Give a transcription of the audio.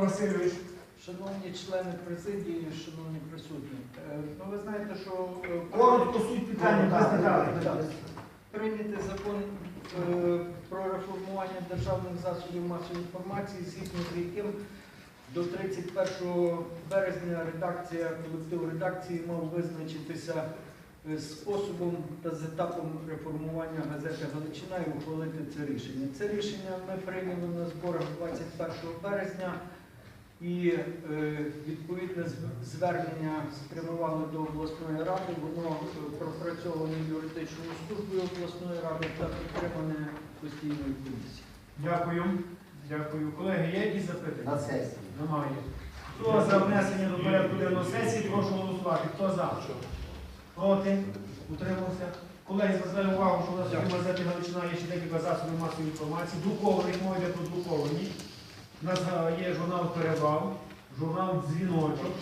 Васильович. Шановні члени президії, шановні присутні, е, ну ви знаєте, що е, Коротко суть питання деталей. прийнятий закон е, про реформування державних засобів масової інформації, згідно з яким до 31 березня редакція, колектив редакції мав визначитися е, способом та з етапом реформування газети Галичина і ухвалити це рішення. Це рішення ми прийняли на зборах 21 березня і е, відповідне звернення спрямували до обласної ради. Воно е, пропрацьоване юридичною службою обласної ради та підтримане постійною комісією. Дякую. Дякую. Колеги, є якісь запитання? На сесії. Немає. Хто за внесення до порядку денного сесії, прошу голосувати. Хто за? Проти? Утримався? Колеги, звертаю увагу, що у нас в газеті Галичина є ще декілька засобів масової інформації. Друковані, мова йде про друковані. У нас е, є журнал Перевал, журнал Дзвіночок,